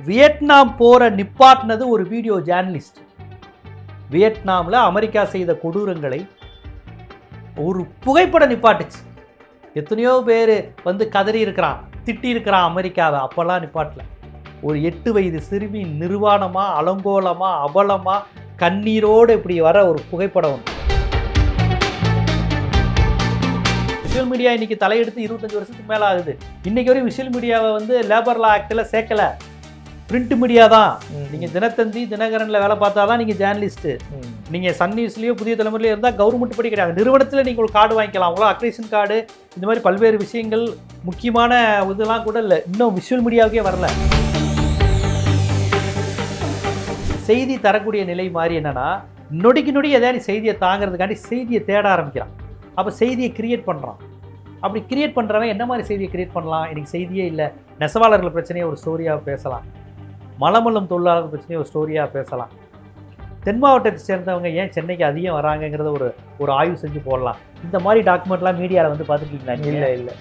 Vietnam போரை நிப்பாட்டினது ஒரு video journalist. வியட்நாமில் அமெரிக்கா செய்த கொடூரங்களை ஒரு புகைப்படம் நிப்பாட்டுச்சு. எத்தனையோ பேர் வந்து கதறி இருக்கிறான் திட்டி இருக்கிறான் அமெரிக்காவை அப்போல்லாம் நிப்பாட்டல. ஒரு எட்டு வயது சிறுமி நிர்வாணமாக அலங்கோலமாக அபலமாக கண்ணீரோடு இப்படி வர ஒரு புகைப்படம் ஒன்று. விஷுவல் மீடியா இன்னைக்கு தலையெடுத்து இருபத்தஞ்சு வருஷத்துக்கு மேலே ஆகுது. இன்னைக்கு வரையும் விஷுவல் மீடியாவை வந்து லேபர் லா ஆக்டில் சேர்க்கல. பிரிண்ட் மீடியா தான். நீங்கள் தினத்தந்தி தினகரனில் வேலை பார்த்தா தான் நீங்கள் ஜேர்னலிஸ்ட்டு நீங்கள் சன் நியூஸ்லேயோ புதிய தலைமுறையிலையோ இருந்தால் கவர்மெண்ட் படி கிடையாது. நிறுவனத்தில் நீங்கள் ஒரு கார்டு வாங்கிக்கலாம். அவங்களோ அக்ரேஷன் கார்டு இந்த மாதிரி பல்வேறு விஷயங்கள் முக்கியமான இதெல்லாம் கூட இல்லை. இன்னும் விஷுவல் மீடியாவுக்கே வரல. செய்தி தரக்கூடிய நிலை மாதிரி என்னன்னா நொடிக்கு நொடி எதாவது செய்தியை தாங்கிறதுக்காண்டி செய்தியை தேட ஆரம்பிக்கிறான். அப்போ செய்தியை கிரியேட் பண்ணுறான் அப்படி கிரியேட் பண்ணுறவன் என்ன மாதிரி செய்தியை கிரியேட் பண்ணலாம்? எனக்கு செய்தியே இல்லை. நெசவாளர்கள் பிரச்சனையை ஒரு ஸ்டோரியாக பேசலாம். மலமல்லம் தொழிலாளர்கள் பிரச்சனையை ஒரு ஸ்டோரியாக பேசலாம். தென் மாவட்டத்தை சேர்ந்தவங்க ஏன் சென்னைக்கு அதிகம் வராங்கங்கிறத ஒரு ஒரு ஆய்வு செஞ்சு போடலாம். இந்த மாதிரி டாக்குமெண்ட்லாம் மீடியாவில் வந்து பார்த்துருக்கீங்களா இல்லை இல்லை.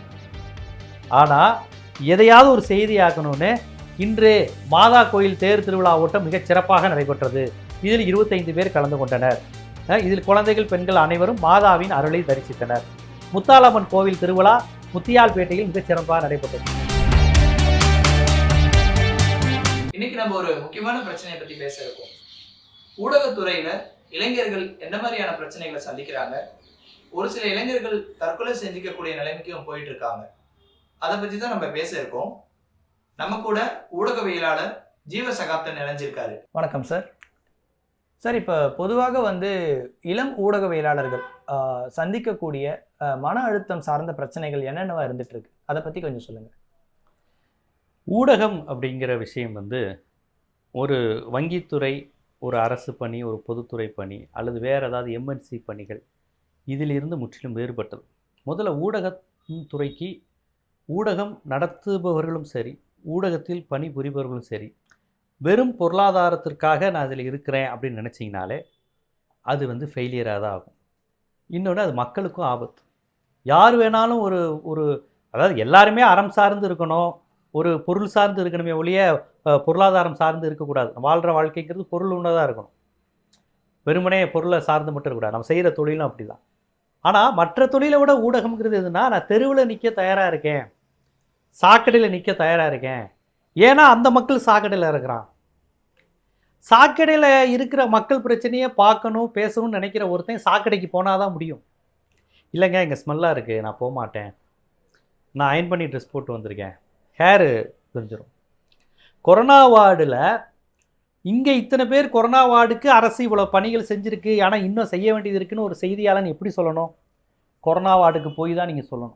ஆனால் எதையாவது ஒரு செய்தி ஆக்கணும்னு இன்று மாதா கோயில் தேர் திருவிழா ஓட்டம் மிகச் சிறப்பாக நடைபெற்றது. இதில் இருபத்தைந்து பேர் கலந்து கொண்டனர். இதில் குழந்தைகள் பெண்கள் அனைவரும் மாதாவின் அருளை தரிசித்தனர். முத்தாலம்மன் கோவில் திருவிழா முத்தியால்பேட்டையில் மிகச் சிறப்பாக நடைபெற்றது. இன்னைக்கு நம்ம ஒரு முக்கியமான பிரச்சனையை பத்தி பேச இருக்கோம். ஊடகத்துறையில இளைஞர்கள் என்ன மாதிரியான பிரச்சனைகளை சந்திக்கிறாங்க? ஒரு சில இளைஞர்கள் தற்கொலை செஞ்சுக்கக்கூடிய நிலைமைக்கும் போயிட்டு இருக்காங்க. அதை பத்தி தான் நம்ம பேச இருக்கோம். நம்ம கூட ஊடகவியலாளர் ஜீவ சகாப்தன் இணைஞ்சிருக்காரு. வணக்கம் சார். சார் இப்போ பொதுவாக வந்து இளம் ஊடகவியலாளர்கள் சந்திக்கக்கூடிய மன அழுத்தம் சார்ந்த பிரச்சனைகள் என்னென்னவா இருந்துட்டு இருக்கு அதை பற்றி கொஞ்சம் சொல்லுங்கள் ஊடகம் அப்படிங்கிற விஷயம் வந்து ஒரு வங்கித்துறை ஒரு அரசு பணி ஒரு பொதுத்துறை பணி அல்லது வேறு ஏதாவது எம்என்சி பணிகள் இதிலிருந்து முற்றிலும் வேறுபட்டது. முதல்ல ஊடகத்துறைக்கு ஊடகம் நடத்துபவர்களும் சரி ஊடகத்தில் பணிபுரிபவர்களும் சரி வெறும் பொருளாதாரத்திற்காக நான் அதில் இருக்கிறேன் அப்படின்னு நினச்சிங்கனாலே அது வந்து ஃபெயிலியராக தான் ஆகும். இன்னொன்று அது மக்களுக்கும் ஆபத்து. யார் வேணாலும் ஒரு ஒரு அதாவது எல்லாருமே அறம் சார்ந்து இருக்கணும் ஒரு பொருள் சார்ந்து இருக்கணுமே ஒழிய பொருளாதாரம் சார்ந்து இருக்கக்கூடாது. வாழ்கிற வாழ்க்கைங்கிறது பொருள் உண்டதாக இருக்கணும். வெறுமனே பொருளை சார்ந்து மட்டும் இருக்கக்கூடாது. நம்ம செய்கிற தொழிலும் அப்படி தான் ஆனால் மற்ற தொழிலை விட ஊடகம்ங்கிறது எதுனா நான் தெருவில் நிற்க தயாராக இருக்கேன். சாக்கடையில் நிற்க தயாராக இருக்கேன். ஏன்னா அந்த மக்கள் சாக்கடையில் இருக்கிறான். சாக்கடையில் இருக்கிற மக்கள் பிரச்சனையை பார்க்கணும் பேசணும்னு நினைக்கிற ஒருத்தன் சாக்கடைக்கு போனால் தான் முடியும். இல்லைங்க இங்கே ஸ்மெல்லாக இருக்குது நான் போக மாட்டேன் நான் அயன் பண்ணி ட்ரெஸ் போட்டு வந்திருக்கேன். ஹேரு தெரிஞ்சிடும் கொரோனா வார்டில் இங்கே இத்தனை பேர் கொரோனா வார்டுக்கு அரசு இவ்வளோ பணிகள் செஞ்சுருக்கு ஆனால் இன்னும் செய்ய வேண்டியது இருக்குன்னு ஒரு செய்தியாளன் எப்படி சொல்லணும்? கொரோனா வார்டுக்கு போய் தான் நீங்கள் சொல்லணும்.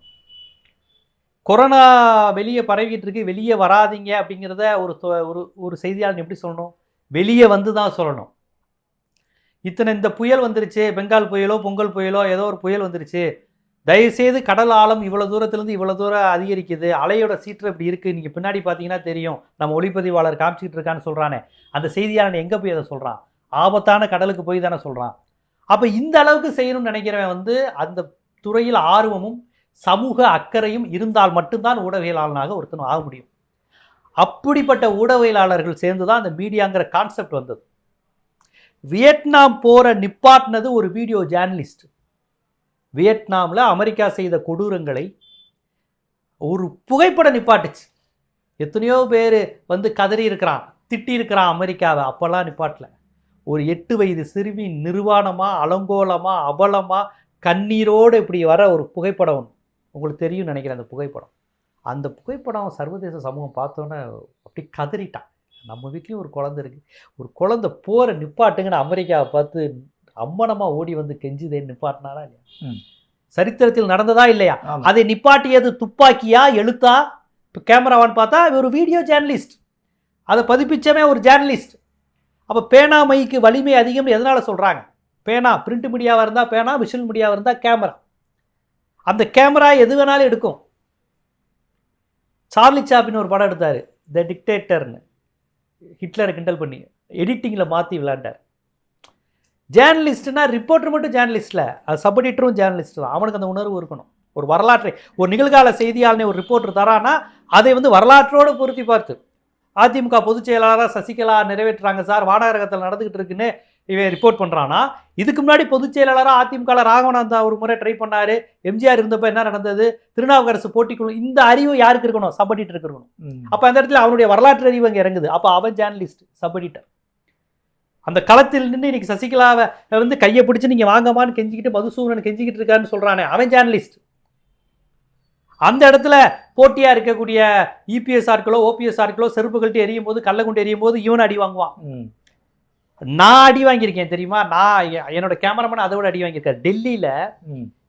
கொரோனா வெளியே பரவிட்டு இருக்கு வெளியே வராதீங்க அப்படிங்கிறத ஒரு தொ- ஒரு ஒரு செய்தியாளன் எப்படி சொல்லணும்? வெளியே வந்து தான் சொல்லணும். இத்தனை இந்த புயல் வந்துருச்சு பெங்கால் புயலோ பொங்கல் புயலோ ஏதோ ஒரு புயல் வந்துருச்சு. தயவுசெய்து கடல் ஆழம் இவ்வளோ தூரத்துலேருந்து இவ்வளோ தூரம் அதிகரிக்குது. அலையோட சீற்றம் இப்படி இருக்குது நீங்கள் பின்னாடி பார்த்தீங்கன்னா தெரியும். நம்ம ஒளிப்பதிவாளர் காமிச்சிக்கிட்டு இருக்கான்னு சொல்கிறானே அந்த செய்தியாளன் எங்கே போய் அதை சொல்கிறான் ஆபத்தான கடலுக்கு போய் தானே சொல்கிறான் அப்போ இந்த அளவுக்கு செய்யணும்னு நினைக்கிறவன் வந்து அந்த துறையில் ஆர்வமும் சமூக அக்கறையும் இருந்தால் மட்டும்தான் ஊடகவியலாளனாக ஒருத்தன் ஆக முடியும். அப்படிப்பட்ட ஊடகவியலாளர்கள் சேர்ந்து தான் அந்த மீடியாங்கிற கான்செப்ட் வந்தது. வியட்நாம் போரை நிப்பாட்டினது ஒரு வீடியோ ஜேர்னலிஸ்ட் வியட்நாமில் அமெரிக்கா செய்த கொடூரங்களை ஒரு புகைப்படம் நிப்பாட்டுச்சு. எத்தனையோ பேர் வந்து கதறி இருக்கிறான் திட்டி இருக்கிறான் அமெரிக்காவை அப்போல்லாம் நிப்பாட்டல. ஒரு எட்டு வயது சிறுமி நிர்வாணமாக அலங்கோலமாக அபலமாக கண்ணீரோடு இப்படி வர ஒரு புகைப்படம் ஒன்று உங்களுக்கு தெரியும் நினைக்கிறேன் அந்த புகைப்படம். அந்த புகைப்படம் சர்வதேச சமூகம் பார்த்தோன்னே அப்படி கதறிட்டான். நம்ம வீட்லேயும் ஒரு குழந்தை இருக்குது ஒரு குழந்தை போகிற நிப்பாட்டுங்கன்னு அமெரிக்காவை பார்த்து அம்மனமாக ஓடி வந்து கெஞ்சுதே நிப்பாட்டினாரா இல்லையா. சரித்திரத்தில் நடந்ததா இல்லையா. அதை நிப்பாட்டியது துப்பாக்கியா எழுத்தா? இப்போ கேமராவான்னு பார்த்தா ஒரு வீடியோ ஜேர்னலிஸ்ட். அதை பதிப்பிச்சவன் ஒரு ஜேர்னலிஸ்ட். அப்போ பேனா மைக்கு வலிமை அதிகம்னு எதனால் சொல்கிறாங்க பேனா பிரிண்ட் மீடியாவாக இருந்தால் பேனா விஷுவல் மீடியாவாக இருந்தால் கேமரா. அந்த கேமரா எது வேணாலும் எடுக்கும். சார்லி சாப்பின்னு ஒரு படம் எடுத்தார். த டிக்டேட்டர்னு ஹிட்லரை கிண்டல் பண்ணி. எடிட்டிங்கில் மாற்றி விளாண்டார். ஜேர்னலிஸ்ட்னா ரிப்போர்ட்டர் மட்டும் ஜேர்னலிஸ்ட்டில் அது சப் எடிட்டரும் ஜேர்னலிஸ்ட் தான் அவனுக்கு அந்த உணர்வு இருக்கணும். ஒரு வரலாற்றை ஒரு நிகழ்கால செய்தியாளனை ஒரு ரிப்போர்ட்டர் தரானா அதை வந்து வரலாற்றோடு பொருத்தி பார்த்து. அதிமுக பொதுச் செயலாளராக சசிகலா நிறைவேற்றுறாங்க சார். வாடகரகத்தில் நடந்துக்கிட்டு இருக்குன்னு இவன் ரிப்போர்ட் பண்றானா இதுக்கு முன்னாடி பொதுச் செயலாளராக அதிமுக ராகவனந்தா ஒரு முறை ட்ரை பண்ணாரு. எம்ஜிஆர் இருந்தப்ப என்ன நடந்தது? திருநாவுக்கரசு போட்டிக்குள்ள இந்த அறிவு யாருக்கு இருக்கணும்? சப்படிட்டு இருக்கணும். அப்ப அந்த இடத்துல அவனுடைய வரலாற்று அறிவு அங்க இறங்குது. அப்ப அவன் ஜேர்னலிஸ்ட் சப்படிட்டர் அந்த களத்தில் நின்று இன்னைக்கு சசிகலாவை வந்து கையை பிடிச்சு நீங்க வாங்கம்மான்னு கெஞ்சிக்கிட்டு மதுசூதனன் கெஞ்சிக்கிட்டு இருக்காருன்னு சொல்றானே. அவன் ஜேர்னலிஸ்ட் அந்த இடத்துல போட்டியா இருக்கக்கூடிய இபிஎஸ் ஆட்களோ ஓபிஎஸ் ஆட்களோ செருப்பு கழட்டி எரியும் போது கள்ள கொண்டு எரியும் போது இவன் அடி வாங்குவான். நான் அடி வாங்கியிருக்கேன் தெரியுமா நான் என்னோட கேமராமேன் அதை விட அடி வாங்கியிருக்காரு டெல்லியில.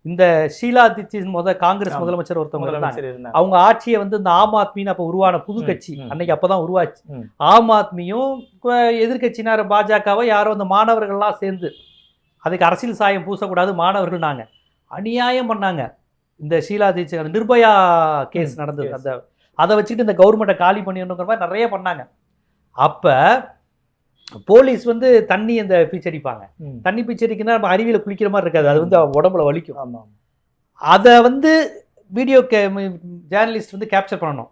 இந்த ஷீலா தீட்சித் முத காங்கிரஸ். முதலமைச்சர் ஒருத்தவங்க அவங்க ஆட்சியை வந்து இந்த ஆம் ஆத்மின்னு அப்போ உருவான புது கட்சி. அன்னைக்கு அப்பதான் உருவாச்சு. ஆம் ஆத்மியும் எதிர்க்கட்சியினர் பாஜகவோ யாரோ அந்த மாணவர்கள்லாம் சேர்ந்து அதுக்கு அரசியல் சாயம் பூசக்கூடாது மாணவர்கள் நாங்க அநியாயம் பண்ணாங்க இந்த ஷீலா தீட்சித் அந்த நிர்பயா கேஸ் நடந்தது case. அந்த அதை வச்சுக்கிட்டு இந்த கவர்மெண்ட்டை காலி பண்ணிடணுங்கிற மாதிரி நிறைய பண்ணாங்க அப்ப போலீஸ் வந்து தண்ணி அந்த பீச்சடிப்பாங்க. தண்ணி பீச்சடிக்குன்னா நம்ம அருவியில குளிக்கிற மாதிரி இருக்காது. அது வந்து உடம்புல வலிக்கும். ஆமா அதை வந்து வீடியோ கே ஜேர்னலிஸ்ட் வந்து கேப்சர் பண்ணணும்.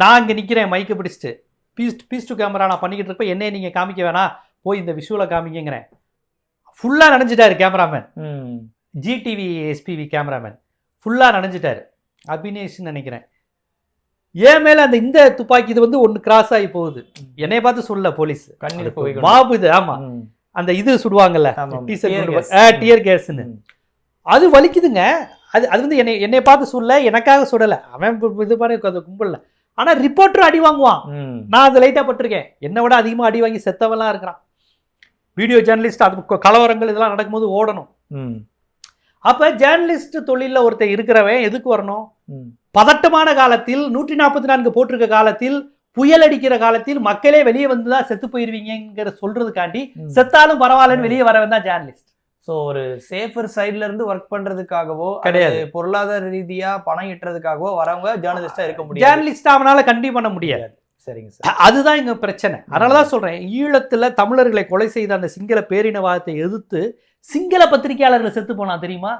நான் இங்கே நிற்கிறேன் மைக்கை பிடிச்சிட்டு. பீஸ் பீஸ் டு கேமரா நான் பண்ணிக்கிட்டு இருப்ப என்னைய நீங்கள் காமிக்க வேணாம். போய் இந்த விஷுவலை காமிங்கிறேன் ஃபுல்லாக நனைஞ்சிட்டாரு கேமராமேன். ஜிடிவி எஸ்பிவி கேமராமேன் ஃபுல்லாக நனைஞ்சிட்டாரு. அபினேஷ்னு நினைக்கிறேன். ஏன் மேலே அந்த இந்த துப்பாக்கி இது வந்து ஒன்று கிராஸ் ஆகி போகுது? என்னைய பார்த்து சொல்லல போலீஸ். மாபு இது ஆமா. அந்த இது சுடுவாங்கல்ல. டியர் கேஸ்ன்னு. அது வலிக்குதுங்க. அது அது வந்து என்னை என்னை பார்த்து சொல்ல எனக்காக சுடலை. அவன் இது பண்ணி அது கும்பலில். ஆனால் ரிப்போர்ட்டர் அடி வாங்குவான். நான் அது லைட்டாக பட்டிருக்கேன். என்னை விட அதிகமாக அடி வாங்கி செத்தவெல்லாம் இருக்கிறான். வீடியோ ஜேர்னலிஸ்ட் அது கலவரங்கள் இதெல்லாம் நடக்கும்போது ஓடணும். அப்போ ஜேர்னலிஸ்ட் தொழிலில் ஒருத்தன் இருக்கிறவன் எதுக்கு வரணும். பதட்டமான காலத்தில் நூற்றி நாற்பத்தி நான்கு போட்டிருக்க காலத்தில் புயல் அடிக்கிற காலத்தில் மக்களே வெளியே வந்து தான் செத்து போயிருவீங்கிற சொல்றதுக்காண்டி. செத்தாலும் பரவாயில்லன்னு வெளியே வரவன் தான் ஜேர்னலிஸ்ட் சோ ஒரு சேஃபர் சைடுல இருந்து ஒர்க் பண்றதுக்காகவோ கிடையாது. பொருளாதார ரீதியா பணம் ஈட்டுறதுக்காகவோ வரவங்க ஜேர்னலிஸ்டா இருக்க முடியாது ஜேர்னலிஸ்ட் அவனால கண்டிப்பாக பண்ண முடியாது சரிங்க சார். அதுதான் இங்க பிரச்சனை. அதனால தான் சொல்றேன். ஈழத்துல தமிழர்களை கொலை செய்த அந்த சிங்கள பேரினவாதத்தை எதிர்த்து சிங்கள பத்திரிகையாளர்கள் செத்து போனான் தெரியுமா.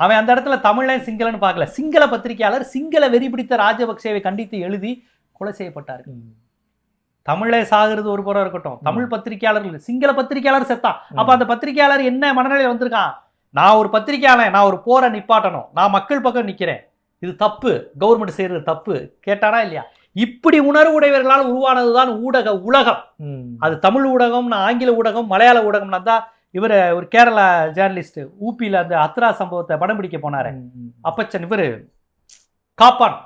அவன் அந்த இடத்துல தமிழன் சிங்களன்னு பார்க்கல. சிங்கள பத்திரிகையாளர் சிங்கள வெறி பிடித்த ராஜபக்சேவை கண்டித்து எழுதி கொலை செய்யப்பட்டார். தமிழே சாகுறது ஒரு புறம் இருக்கட்டும். தமிழ் பத்திரிகையாளர்கள் சிங்கள பத்திரிகையாளர் செத்தான் அப்ப அந்த பத்திரிகையாளர் என்ன மனநிலையில வந்திருக்கான்? நான் ஒரு பத்திரிகையாளன் நான் ஒரு போரை நிப்பாட்டணும். நான் மக்கள் பக்கம் நிக்கிறேன். இது தப்பு. கவர்மெண்ட் செய்யறது தப்பு. கேட்டானா இல்லையா? இப்படி உணர்வு உடையவர்களால் உருவானதுதான் ஊடக உலகம். அது தமிழ் ஊடகம் ஆங்கில ஊடகம் மலையாள ஊடகம்னா தான் இவர் ஒரு கேரளா ஜேர்னலிஸ்ட் ஊப்பியில் அந்த அத்ரா சம்பவத்தை படம் பிடிக்க போனாரு. அப்பச்சன் இவர் காப்பான்.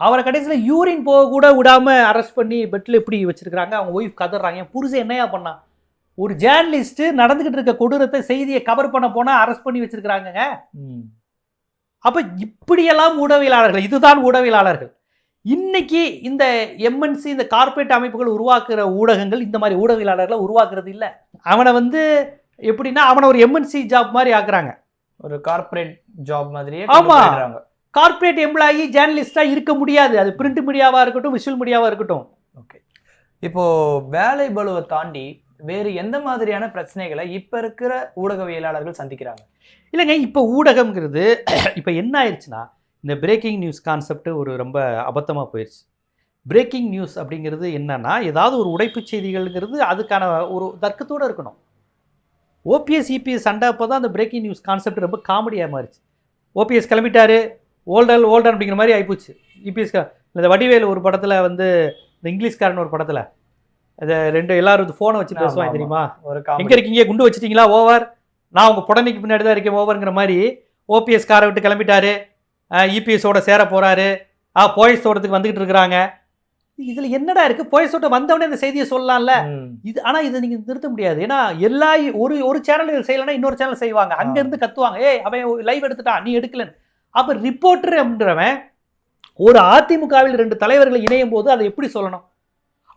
அவரை கடைசியில் யூரின் போக கூட விடாம அரெஸ்ட் பண்ணி பெட்டில் எப்படி வச்சிருக்காங்க அவங்க ஒய்ஃப் கதறாங்க என் புருஷன் என்னையா பண்ணான் ஒரு ஜேர்னலிஸ்ட் நடந்துகிட்டு இருக்க கொடூரத்தை செய்தியை கவர் பண்ண போனா அரெஸ்ட் பண்ணி வச்சிருக்காங்கங்க ம். அப்ப இப்படியெல்லாம் ஊடகவியலாளர்கள் இதுதான் ஊடகவியலாளர்கள் இன்னைக்கு இந்த எம்என்சி இந்த கார்ப்பரேட் அமைப்புகள் உருவாக்குற ஊடகங்கள் இந்த மாதிரி ஊடகவியலாளர்களை உருவாக்குறது இல்லை. அவனை வந்து எப்படின்னா அவனை ஒரு எம்என்சி ஜாப் மாதிரி ஆக்குறாங்க. ஒரு கார்ப்பரேட் ஜாப் மாதிரியே ஆமா. கொண்டு போயிடுறாங்க. கார்ப்பரேட் எம்ப்ளாயி ஜேர்னலிஸ்டா இருக்க முடியாது. அது பிரிண்ட் மீடியாவா இருக்கட்டும் விஷுவல் மீடியாவா இருக்கட்டும். ஓகே இப்போ வேலை பளுவை தாண்டி வேறு எந்த மாதிரியான பிரச்சனைகளை இப்ப இருக்கிற ஊடகவியலாளர்கள் சந்திக்கிறாங்க? இல்லைங்க இப்போ ஊடகம்ங்கிறது இப்போ என்ன ஆயிடுச்சுன்னா இந்த பிரேக்கிங் நியூஸ் கான்செப்ட் ஒரு ரொம்ப அபத்தமாக போயிடுச்சு பிரேக்கிங் நியூஸ் அப்படிங்கிறது என்னன்னா ஏதாவது ஒரு உடைப்புச் செய்திகள்ங்கிறது அதுக்கான ஒரு தர்க்கத்தோடு இருக்கணும். ஓபிஎஸ் இபிஎஸ் சண்டை அப்போ தான் அந்த பிரேக்கிங் நியூஸ் கான்செப்ட் ரொம்ப காமெடியாக மாறிச்சு. ஓபிஎஸ் கிளம்பிட்டாரு ஓல்டல் ஓல்டன் அப்படிங்கிற மாதிரி ஆயிப்போச்சு. இபிஎஸ் இந்த வடிவேலு ஒரு படத்தில் வந்து இந்த இங்கிலீஷ்காரன் ஒரு படத்தில் இந்த ரெண்டு எல்லாரும் ஃபோனை வச்சு பேசுவாங்க. தெரியுமா? ஒரு எங்க இருக்கீங்க? குண்டு வச்சிட்டீங்களா? ஓவர் நான் உங்க புடனைக்கு பின்னாடி தான் இருக்கேன் ஓவருங்கிற மாதிரி ஓபிஎஸ் காரை விட்டு கிளம்பிட்டாரு. இபிஎஸோட சேர போறாரு. ஆ போயஸ் தோட்டத்துக்கு வந்துகிட்டு இருக்கிறாங்க. இதுல என்னடா இருக்கு? போயஸ் தோட்டம் வந்தவொடனே இந்த செய்தியை சொல்லலாம்ல. இது ஆனா இதை நீங்க நிறுத்த முடியாது. ஏன்னா எல்லா ஒரு ஒரு சேனல் இது செய்யலைன்னா இன்னொரு சேனல் செய்வாங்க. அங்க இருந்து கத்துவாங்க. ஏய் அவன் லைவ் எடுத்துட்டான் நீ எடுக்கலன்னு. அப்ப ரிப்போர்ட்டர் அப்படின்றவன் ஒரு அதிமுகவில் ரெண்டு தலைவர்கள் இணையும் போது அதை எப்படி சொல்லணும்?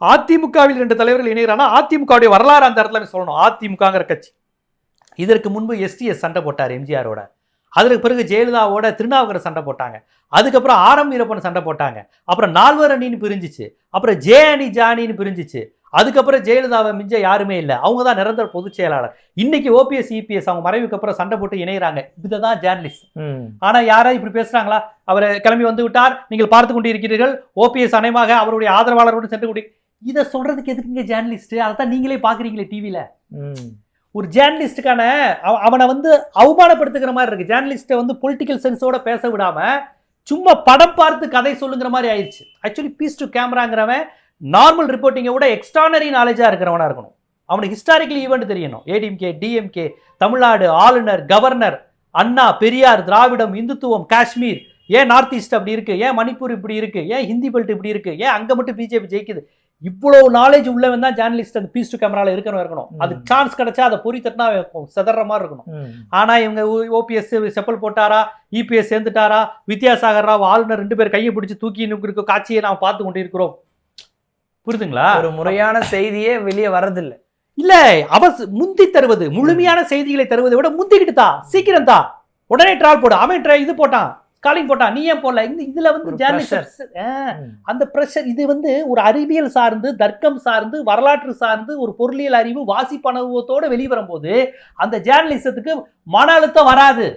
அதிமுகவில் ரெண்டு தலைவர்கள் இணைகிறானா அதிமுகவுடைய வரலாறு அந்த இடத்துல சொல்லணும். அதிமுகங்கிற கட்சி. இதற்கு முன்பு எஸ்டிஎஸ் சண்டை போட்டார் எம்ஜிஆரோட. அதற்கு பிறகு ஜெயலலிதாவோட திருநாவுக்கர சண்டை போட்டாங்க. அதுக்கப்புறம் ஆரம் வீரப்பன் சண்டை போட்டாங்க. அப்புறம் நால்வர் அணின்னு பிரிஞ்சிச்சு. அப்புறம் ஜே அணி ஜானின்னு பிரிஞ்சிச்சு. அதுக்கப்புறம் ஜெயலலிதாவை மிஞ்ச யாருமே இல்லை. அவங்க தான் நிரந்தர பொதுச் செயலாளர். இன்னைக்கு ஓபிஎஸ் இபிஎஸ் அவங்க மறைவுக்கு அப்புறம் சண்டை போட்டு இணையறாங்க. இதுதான் ஜேர்னலிஸ்ட் ம். ஆனா யாரா இப்படி பேசுறாங்களா? அவர் கிளம்பி வந்து விட்டார். நீங்கள் பார்த்து கொண்டிருக்கிறீர்கள். ஓபிஎஸ் அனைமாக அவருடைய ஆதரவாளரோடு சென்று கொண்டு இதை சொல்றதுக்கு எதுக்குங்க ஜேர்னலிஸ்ட் அதை தான் நீங்களே பாக்குறீங்களே டிவியில. ஒரு ஜேர்னலிஸ்டுக்கான அவ- அவனை வந்து அவமானப்படுத்துகிற மாதிரி இருக்கு. ஜேர்னலிஸ்ட்டை வந்து பொலிட்டிக்கல் சென்ஸோட பேச விடாம சும்மா படம் பார்த்து கதை சொல்லுங்கிற மாதிரி ஆயிடுச்சு. ஆக்சுவலி பீஸ் டு கேமராங்கிறவன் நார்மல் ரிப்போர்ட்டிங்கை விட எக்ஸ்ட்ரானரி நாலேஜாக இருக்கிறவனா இருக்கணும். அவனுக்கு ஹிஸ்டாரிக்கல் ஈவெண்ட் தெரியணும். ஏடிஎம்கே டிஎம்கே தமிழ்நாடு ஆளுநர் கவர்னர் அண்ணா பெரியார் திராவிடம் இந்துத்துவம் காஷ்மீர். ஏன் நார்த் ஈஸ்ட் அப்படி இருக்குது ஏன் மணிப்பூர் இப்படி இருக்குது ஏன் ஹிந்தி பெல்ட் இப்படி இருக்குது ஏன் அங்கே மட்டும் பிஜேபி ஜெயிக்குது? இவ்வளவு நாலேஜ் உள்ளவன் தான் ஜேர்னலிஸ்ட் அந்த பீஸ் டு கேமரால இருக்கணும். இருக்கணும் அது. சான்ஸ் கிடைச்சா அதை பொறி தட்டினா செதற மாதிரி இருக்கணும். ஆனா இவங்க ஓபிஎஸ் செப்பல் போட்டாரா இபிஎஸ் சேர்ந்துட்டாரா வித்யாசாகர் ராவ் ஆளுநர் ரெண்டு பேர் கையை பிடிச்சு தூக்கி இருக்க காட்சியை நாம் பார்த்து கொண்டிருக்கிறோம். புரியுதுங்களா ஒரு முறையான செய்தியே வெளியே வர்றதில்ல. இல்ல அவ முந்தி தருவது முழுமையான செய்திகளை தருவதை விட முந்திக்கிட்டு தா சீக்கிரம் தா. உடனே ட்ரால் போடு அவன் இது போட்டான். காலிங் போட்டான் நீ ஏன் போடல இந்த இதுல வந்து ஜேர்னலிஸ்ட். அந்த பிரஷர் இது வந்து ஒரு அறிவியல் சார்ந்து தர்க்கம் சார்ந்து வரலாற்று சார்ந்து ஒரு பொருளியல் அறிவு வெளியே வரும்போது அந்த ஜேர்னலிசத்துக்கு மன அழுத்தம் வராது.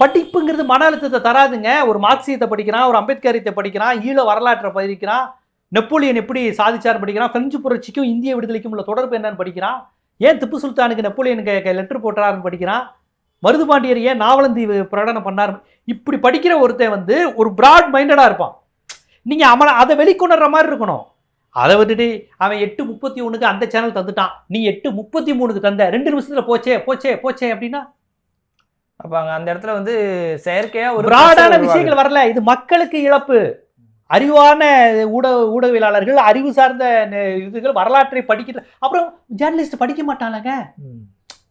படிப்புங்கிறது மன அழுத்தத்தை தராதுங்க ஒரு மார்க்சியத்தை படிக்கிறான் ஒரு அம்பேத்கரியத்தை படிக்கிறான் ஈழ வரலாற்றை படிக்கிறான் நெப்போலியன் எப்படி சாதிச்சார் படிக்கிறான் பிரெஞ்சு புரட்சிக்கும் இந்திய விடுதலைக்கும் உள்ள தொடர்பு என்னன்னு படிக்கிறான் ஏன் திப்பு சுல்தானுக்கு நெப்போலியனுக்கு லெட்டர் போட்டாருன்னு படிக்கிறான் மருதுபாண்டியர் ஏன் நாவலந்தீவு பிரகடனம் பண்ணார்? இப்படி படிக்கிற ஒருத்தன் வந்து ஒரு பிராட் மைண்டடா இருப்பான். நீங்க அவனை அதை வெளிக்கொணர்ற மாதிரி இருக்கணும். அதை விட்டுட்டு அவன் எட்டு முப்பத்தி ஒண்ணுக்கு அந்த சேனல் தந்துட்டான். நீ எட்டு முப்பத்தி மூணுக்கு தந்த ரெண்டு நிமிஷத்துல போச்சே போச்சே போச்சே அப்படின்னா? அப்ப அங்க அந்த இடத்துல வந்து செயற்கையா ஒரு பிராடான. விஷயங்கள் வரல. இது மக்களுக்கு இழப்பு. அறிவான ஊடக ஊடகவியலாளர்கள் அறிவு சார்ந்த இதுகள் வரலாற்றை படிக்கிற அப்புறம் ஜேர்னலிஸ்ட் படிக்க மாட்டாங்க ம்.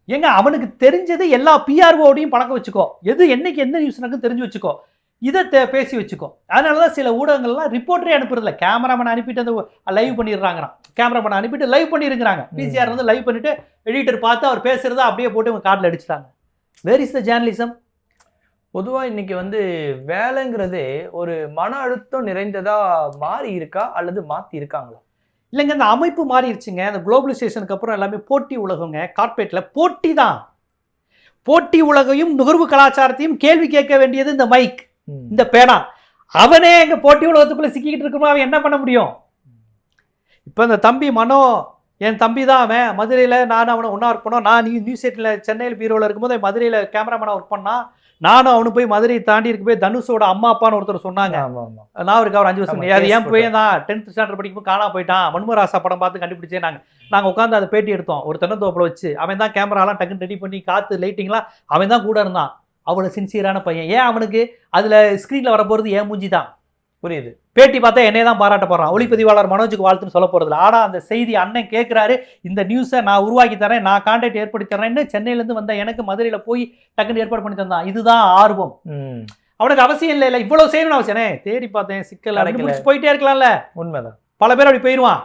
ஏங்க அவனுக்கு தெரிஞ்சது எல்லா பிஆர்ஓடையும் பழக்க வச்சுக்கோ. எது என்னைக்கு எந்த நியூஸ் நடக்கும் தெரிஞ்சு வச்சுக்கோ. இதை தே- பேசி வச்சுக்கோ. அதனால தான் சில ஊடகங்கள்லாம் ரிப்போர்ட்டரே அனுப்புறதில்ல. கேமராமேன் அனுப்பிட்டு அந்த லைவ் பண்ணிடுறாங்களாம் கேமராமேன் அனுப்பிட்டு லைவ் பண்ணிருக்கிறாங்க. பிசிஆர் வந்து லைவ் பண்ணிட்டு எடிட்டர் பார்த்து அவர் பேசுறத அப்படியே போட்டு இவங்க கார்டில் அடிச்சிட்டாங்க. வேர் இஸ் த ஜேர்னலிசம் பொதுவா இன்னைக்கு வந்து வேலைங்கிறது ஒரு மன அழுத்தம் நிறைந்ததா மாறி இருக்கா அல்லது மாத்தி இருக்காங்களா இல்லைங்க இந்த அமைப்பு மாறிடுச்சுங்க. இந்த குளோபலைசேஷனுக்கு அப்புறம் எல்லாமே போட்டி உலகங்க. கார்ப்பரேட்ல போட்டி தான். போட்டி உலகையும் நுகர்வு கலாச்சாரத்தையும் கேள்வி கேட்க வேண்டியது இந்த மைக். இந்த பேனா. அவனே எங்க போட்டி உலகத்துக்குள்ள சிக்கிக்கிட்டு இருக்கணும் அவன் என்ன பண்ண முடியும்? இப்போ இந்த தம்பி மனோ என் தம்பி தான் அவன். மதுரையில் நான் அவனை ஒன்றா ஒர்க் பண்ணோம். நான் நியூ நியூஸ் எயிட்டில் சென்னையில் பீரோவில் இருக்கும்போது மதுரையில் கேமராமேனாக ஒர்க் பண்ணான். நானும் அவனு போய் மதுரை தாண்டி இருக்கு போய் தனுஷோட அம்மா அப்பான்னு ஒருத்தர் சொன்னாங்க. நான் இருக்கு அவர் அஞ்சு வருஷம். அது ஏன் பையன் தான். டென்த் ஸ்டாண்டர்ட் படிக்கும்போது காணா போயிட்டான். மன்மராசா படம் பார்த்து கண்டுபிடிச்சே நாங்கள் நாங்கள் உட்காந்து அதை பேட்டி எடுத்தோம். ஒரு தென்னந்தோப்பில் வச்சு. அவன் தான் கேமராலாம் டக்குன்னு ரெடி பண்ணி காற்று லைட்டிங்லாம் அவன் தான் கூட இருந்தான். அவ்வளோ சின்சியரான பையன். ஏன் அவனுக்கு? அதில் ஸ்க்ரீனில் வரப்போகிறது ஏன் மூஞ்சி தான். புரியுது. பேட்டி பார்த்தா என்னைய தான் பாராட்ட போகிறான் ஒளிப்பதிவாளர் மனோஜுக்கு வாழ்த்துன்னு சொல்ல போகிறதில்ல ஆனால் அந்த செய்தி அண்ணன் கேட்குறாரு இந்த நியூஸை நான் உருவாக்கி தரேன் நான் கான்டாக்ட் ஏற்படுத்தி தரேன்னு சென்னையிலேருந்து வந்த எனக்கு மதுரையில் போய் டக்குன்னு ஏற்பாடு பண்ணி தந்தான். இதுதான் ஆர்வம். அவனுக்கு அவசியம் இல்லை இல்லை. இவ்வளோ செய்யணும்னு அவசியம். தேடி பார்த்தேன் சிக்கல். முடிச்சு போயிட்டே இருக்கலாம்ல. உண்மைதான். பல பேர் அப்படி போயிடுவான்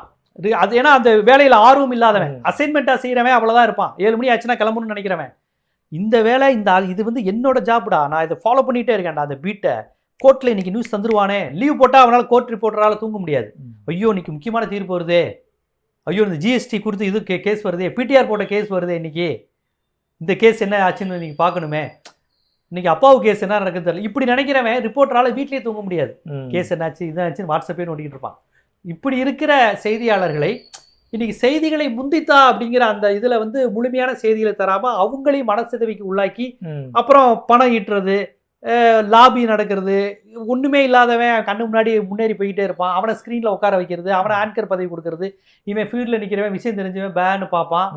அது ஏன்னா அந்த வேலையில் ஆர்வம் இல்லாதவன். அசைன்மெண்ட்டாக செய்கிறவன் அவ்வளோதான் இருப்பான். ஏழு மணி ஆச்சுன்னா கிளம்பணும்னு நினைக்கிறவன். இந்த வேலை இந்த இது வந்து என்னோட ஜாப்டா நான் இதை ஃபாலோ பண்ணிட்டே இருக்கேன்டா அந்த பீட்டை கோர்ட்டில் இன்னைக்கு நியூஸ் தந்துருவானே? லீவ் போட்டால் அவனால் கோர்ட் ரிப்போர்ட்டரால் தூங்க முடியாது. ஐயோ இன்னைக்கு முக்கியமான தீர்ப்பு வருதே. ஐயோ இந்த ஜிஎஸ்டி கொடுத்து இது கே கேஸ் வருதே. பிடிஆர் போட்ட கேஸ் வருதே இன்னைக்கு. இந்த கேஸ் என்ன ஆச்சுன்னு நீங்கள் பார்க்கணுமே. இன்னைக்கு அப்பாவு கேஸ் என்ன நடக்குது தெரியல. இப்படி நினைக்கிறவன் ரிப்போர்ட்டரால் வீட்லயே தூங்க முடியாது. கேஸ் என்னாச்சு இதாச்சு வாட்ஸ்அப்பே நோட்டிக்கிட்டு இருப்பான். இப்படி இருக்கிற செய்தியாளர்களை இன்னைக்கு செய்திகளை முந்தித்தா அப்படிங்கிற அந்த இதில் வந்து முழுமையான செய்திகளை தராமல் அவங்களையும் மனசிதவிக்கு உள்ளாக்கி. அப்புறம் பணம் ஈட்டுறது லாபி நடக்கிறது. ஒன்றுமே இல்லாதவன் கண்ணு முன்னாடி முன்னேறி போய்கிட்டே இருப்பான். அவனை ஸ்க்ரீனில் உட்கார வைக்கிறது அவனை ஆங்கர் பதவி கொடுக்கறது. இவன் ஃபீல்டில் நிற்கிறவன் விஷயம் தெரிஞ்சவன் பேன்னு பார்ப்பான்.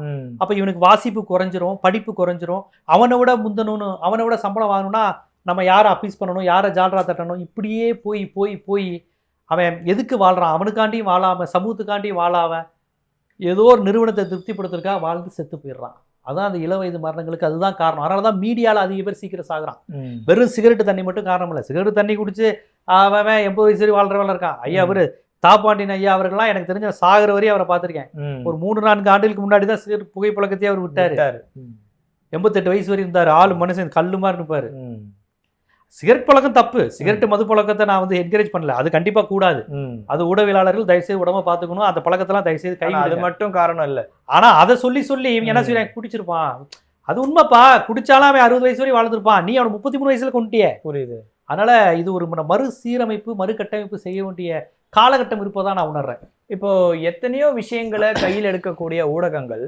அப்போ இவனுக்கு வாசிப்பு குறைஞ்சிரும் படிப்பு குறைஞ்சிரும். அவனை விட முந்தணும்னு அவனை விட சம்பளம் வாங்கணும்னா நம்ம யாரை அப்பீஸ் பண்ணணும் யாரை ஜால்ரா தட்டணும்? இப்படியே போய் போய் போய் அவன் எதுக்கு வாழ்றான்? அவனுக்காண்டியும் வாழாம சமூகத்துக்காண்டியும் வாழாம ஏதோ ஒரு நிறுவனத்தை திருப்திப்படுத்துறதுக்காக வாழ்ந்து செத்து போயிடுறான். அதான் அந்த இள வயது மரணங்களுக்கு அதுதான் காரணம் அதனால தான் மீடியாவில் அதிக பேர் சீக்கிரம் சாகுறான். வெறும் சிகரெட் தண்ணி மட்டும் காரணம் இல்லை சிகரெட் தண்ணி குடிச்சு அவன் எண்பது வயசு வரை வாழ்றவன் இருக்கான் ஐயா. அவரு தாப்பாண்டியன் ஐயா அவர்கள்லாம் எனக்கு தெரிஞ்ச சாகுற வரையும் அவரை பார்த்திருக்கேன். ஒரு மூணு நான்கு ஆண்டுகளுக்கு முன்னாடி தான் சிகரெட் புகைப்பழக்கத்தையே அவர் விட்டாரு. எண்பத்தெட்டு வயசு வரை இருந்தார் ஆளு மனுஷன் கல்லு மாதிரி இருப்பாரு. சிகரெட் பழக்கம் தப்பு. சிகரெட் மது பழக்கத்தை நான் வந்து என்கரேஜ் பண்ணல. அது கண்டிப்பா கூடாது. அது ஊடகவியலாளர்கள் தயவுசெய்து உடம்ப பார்த்துக்கணும். அந்த பழக்கத்தெல்லாம் தயவுசெய்து கை அது மட்டும் காரணம் இல்ல. ஆனா அதை சொல்லி சொல்லி இவங்க என்ன. செய்யறாங்க குடிச்சிருப்பான். அது உண்மைப்பா. குடிச்சாலும் அவன் அறுபது வயசு வரை வாழ்ந்திருப்பான். நீ அவன் முப்பத்தி மூணு வயசுல கொண்டுட்டியே புரியுது. அதனால இது ஒரு மறு சீரமைப்பு மறுகட்டமைப்பு செய்ய வேண்டிய காலகட்டம் இருப்பதா நான் உணர்றேன். இப்போ எத்தனையோ விஷயங்களை கையில் எடுக்கக்கூடிய ஊடகங்கள்